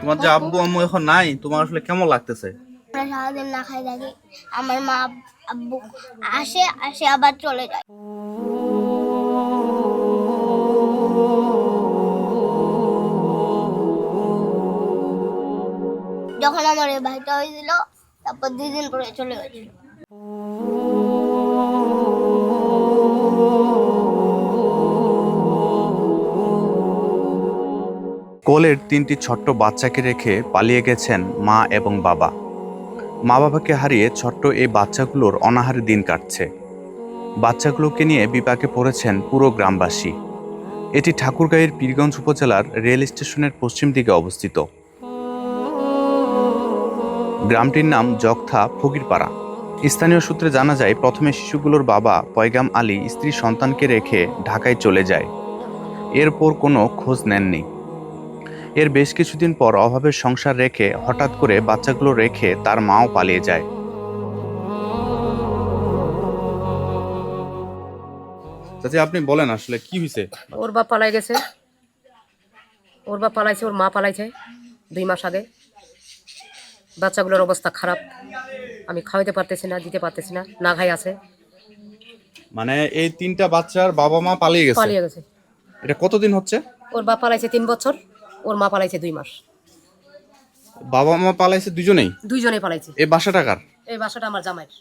তোমার যে আব্বু আম্মু এখন নাই, তোমার আসলে কেমন লাগতেছে? আমরা সারাদিন না খাই থাকি, আমার মা আব্বু আসে আসে আবার চলে যায়। যখন আমার এই ভাইটা হয়েছিল, তারপর দুই দিন পরে চলে গেছিল। কোলের তিনটি ছোট্ট বাচ্চাকে রেখে পালিয়ে গেছেন মা এবং বাবা। মা বাবাকে হারিয়ে ছোট্ট এই বাচ্চাগুলোর অনাহারে দিন কাটছে। বাচ্চাগুলোকে নিয়ে বিপাকে পড়েছেন পুরো গ্রামবাসী। এটি ঠাকুরগাঁয়ের পীরগঞ্জ উপজেলার রেল স্টেশনের পশ্চিম দিকে অবস্থিত। গ্রামটির নাম জগথা ফকিরপাড়া। স্থানীয় সূত্রে জানা যায়, প্রথমে শিশুগুলোর বাবা পয়গাম আলী স্ত্রী সন্তানকে রেখে ঢাকায় চলে যায়। এরপর কোনো খোঁজ নেননি। এর বেশ কিছুদিন পর অভাবের সংসার রেখে হঠাৎ করে বাচ্চাগুলো রেখে তার মাও পালিয়ে যায়। চাচি আপনি বলেন আসলে কি হয়েছে ওর বাপ পালাই গেছে। ওর বাপ পালাইছে ওর মা পালাইছে দুই মাস আগে। বাচ্চাগুলোর অবস্থা খারাপ। আমি খাওয়াইতে পারতেছি না দিতে পারতেছি না না খাই আছে। মানে এই তিনটা বাচ্চার বাবা মা পালিয়ে গেছে? পালিয়ে গেছে। এটা কতদিন হচ্ছে? ওর বাপ পালাইছে তিন বছর। ওর মা পালাইছে দুই মাস। বাবা মা পালাইছে দুজনেই? দুইজনে পালাইছে। এই বাসা টাকার এই বাসাটা আমার জামাইয়ের।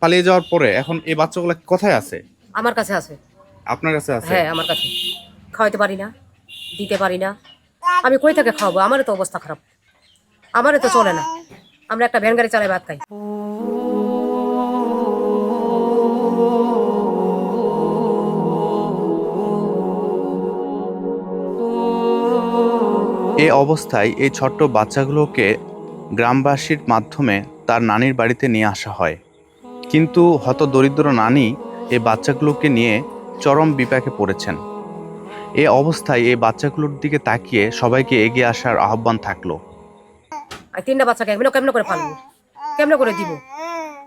পালিয়ে যাওয়ার পরে এখন এই বাচ্চাগুলো কোথায় আছে? আমার কাছে আছে। আপনার কাছে আছে? হ্যাঁ আমার কাছে। খাওয়াইতে পারি না দিতে পারি না। আমি কই থেকে খাওয়াবো? আমারও তো অবস্থা খারাপ। আমারও তো চলে না। আমরা একটা ভ্যান গাড়ি চালাই ভাত খাই। এই অবস্থায় এই ছোট্ট বাচ্চাগুলোকে গ্রামবাসীর মাধ্যমে তার নানির বাড়িতে নিয়ে আসা হয়। কিন্তু হত দরিদ্র নানি এই বাচ্চাগুলোকে নিয়ে চরম বিপাকে পড়েছেন। এ অবস্থায় এই বাচ্চাগুলোর দিকে তাকিয়ে সবাইকে এগিয়ে আসার আহ্বান থাকল। তিনটা বাচ্চাকে এমনি কেমনে করে পালবো। কেমনে করে দিব?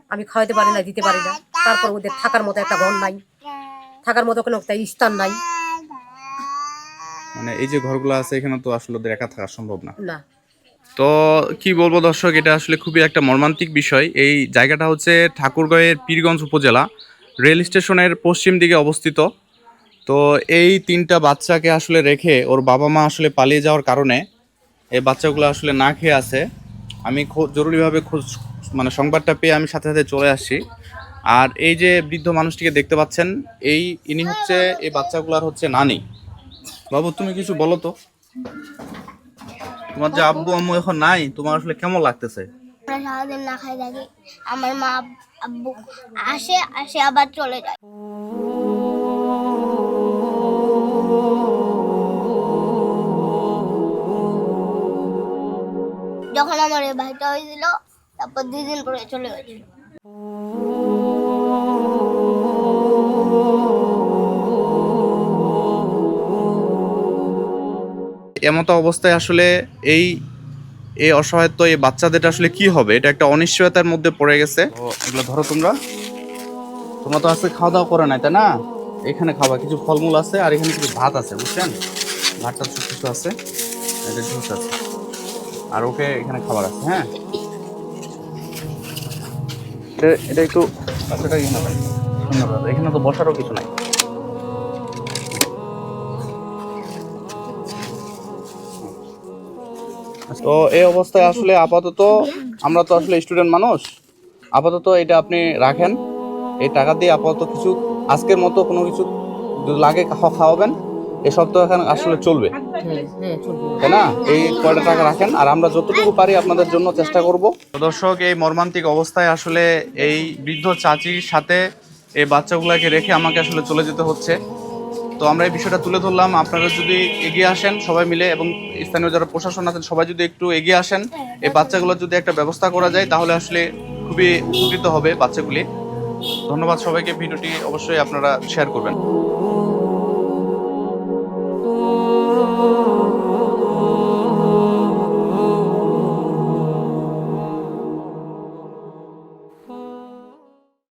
আমি খাওয়াতে পারি না, দিতে পারি না। তারপর ওদের থাকার মতো একটা ঘর নাই। থাকার মতো কোনো একটা স্থান নাই। মানে এই যে ঘরগুলো আছে এখানে তো আসলে ওদের একা থাকা সম্ভব না। না। তো কি বলব দর্শক এটা আসলে খুবই একটা মর্মান্তিক বিষয়। এই জায়গাটা হচ্ছে ঠাকুরগাঁয়ের পীরগঞ্জ উপজেলা রেল স্টেশনের পশ্চিম দিকে অবস্থিত। তো এই তিনটা বাচ্চাকে আসলে রেখে ওর বাবা মা আসলে পালিয়ে যাওয়ার কারণে এই বাচ্চাগুলো আসলে না খেয়ে আছে। আমি খো- জরুরিভাবে খোঁজ মানে সংবাদটা পেয়ে আমি সাথে সাথে চলে আসছি। আর এই যে বৃদ্ধ মানুষটিকে দেখতে পাচ্ছেন এই ইনি হচ্ছে এই বাচ্চাগুলার হচ্ছে নানি। বাবু, তুমি কিছু বলো তো। তোমার যে আব্বু আম্মু এখন নাই, তোমার আসলে কেমন লাগতেছে? সারাদিন না খাই থাকি, আমার মা আব্বু আসে আসে আবার চলে যায়। যখন আমার এই ভাইটা হয়েছিল, তারপর দুই দিন পরে চলে গেছিল। এমতো অবস্থায় আসলে এই এই অসহায়ত্ব, এই বাচ্চাদের আসলে কি হবে? এটা একটা অনিশ্চয়তার মধ্যে পড়ে গেছে। এগুলো ধরো তোমরা। তোমরা তো আজকে খাওয়া দাওয়া করে নাই, তাই না? এখানে খাবা, কিছু ফলমূল আছে আর এখানে কিছু ভাত আছে, বুঝছেন? ভাতটা সব কিছু আছে, এটা জুস আছে। আর ওকে এখানে খাবার আছে হ্যাঁ? এটা এটা একটু রাখ। এখানে তো বসারও কিছু নাই। তো এই অবস্থায় আসলে আপাতত আমরা তো আসলে স্টুডেন্ট মানুষ। আপাতত এটা আপনি রাখেন। এই টাকা দিয়ে আপাতত কিছু আজকের মতো কোনো কিছু লাগে খাওয়াবেন। এই সপ্তাহ এখানে আসলে চলবে। চলবে তাই না? এই কয়টা টাকা রাখেন। আর আমরা যতটুকু পারি আপনাদের জন্য চেষ্টা করব। দর্শক এই মর্মান্তিক অবস্থায় আসলে এই বৃদ্ধ চাচির সাথে এই বাচ্চাগুলোকে রেখে আমাকে আসলে চলে যেতে হচ্ছে। তো আমরা এই বিষয়টা তুলে ধরলাম। আপনারা যদি এগিয়ে আসেন, সবাই মিলে, এবং স্থানীয় যারা প্রশাসন আছেন, সবাই যদি একটু এগিয়ে আসেন, এই বাচ্চাগুলোর যদি একটা ব্যবস্থা করা যায়, তাহলে আসলে খুবই উপকৃত হবে বাচ্চাগুলি। ধন্যবাদ সবাইকে। ভিডিওটি অবশ্যই আপনারা শেয়ার করবেন।